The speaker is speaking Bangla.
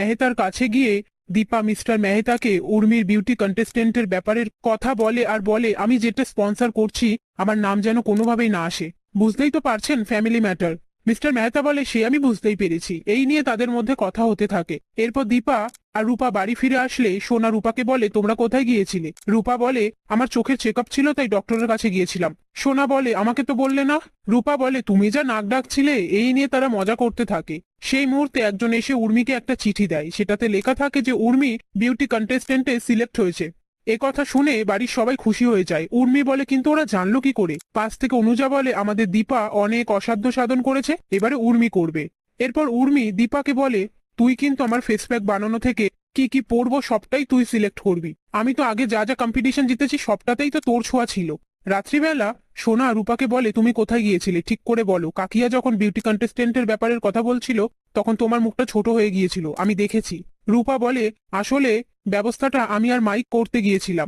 মেহতার কাছে গিয়ে, দীপা মিস্টার মেহতাকে উর্মির বিউটি কন্টেস্টেন্টের ব্যাপারের কথা বলে আর বলে, আমি যেটা স্পন্সর করছি, আমার নাম যেন কোনোভাবেই না আসে। বুঝতেই তো পারছেন ফ্যামিলি ম্যাটার মিস্টার মেহতা বলে সে আমি বুঝতেই পেরেছি। এই নিয়ে তাদের মধ্যে কথা হতে থাকে। এরপর দীপা আর রূপা বাড়ি ফিরে আসলে সোনা রূপাকে বলে, তোমরা কোথায় গিয়েছিলে? রূপা বলে, আমার চোখের চেক ছিল, তাই ডক্টরের কাছে গিয়েছিলাম। সোনা বলে, আমাকে তো বললে না? রূপা বলে, তুমি যা নাক ডাকছিলে, এই নিয়ে তারা মজা করতে থাকে। সেই মুহূর্তে একজন এসে উর্মিকে একটা চিঠি দেয়। সেটাতে লেখা থাকে যে, উর্মি বিউটি কন্টেস্টেন্টে সিলেক্ট হয়েছে। এ কথা শুনে বাড়ির সবাই খুশি হয়ে যায়। উর্মি বলে, কিন্তু ওরা জানলো কি করে? পাশ থেকে অনুজা বলে, আমাদের দীপা অনেক অসাধ্য সাধন করেছে, এবারে উর্মি করবে। এরপর উর্মি দীপাকে বলে, তুই কিন্তু আমার ফেস প্যাক বানানো থেকে কি কি পরবো সবটাই তুই সিলেক্ট করবি। আমি তো আগে যা যা কম্পিটিশন জিতেছি সবটাতেই তো তোর ছোঁয়া ছিল। রাত্রিবেলা সোনা রূপাকে বলে, তুমি কোথায় গিয়েছিলে? ঠিক করে বলো। কাকিয়া যখন বিউটি কন্টেস্টেন্টের ব্যাপারের কথা বলছিল, তখন তোমার মুখটা ছোট হয়ে গিয়েছিল। আমি দেখেছি। রূপা বলে, আসলে ব্যবস্থাটা আমি আর মাইক করতে গিয়েছিলাম।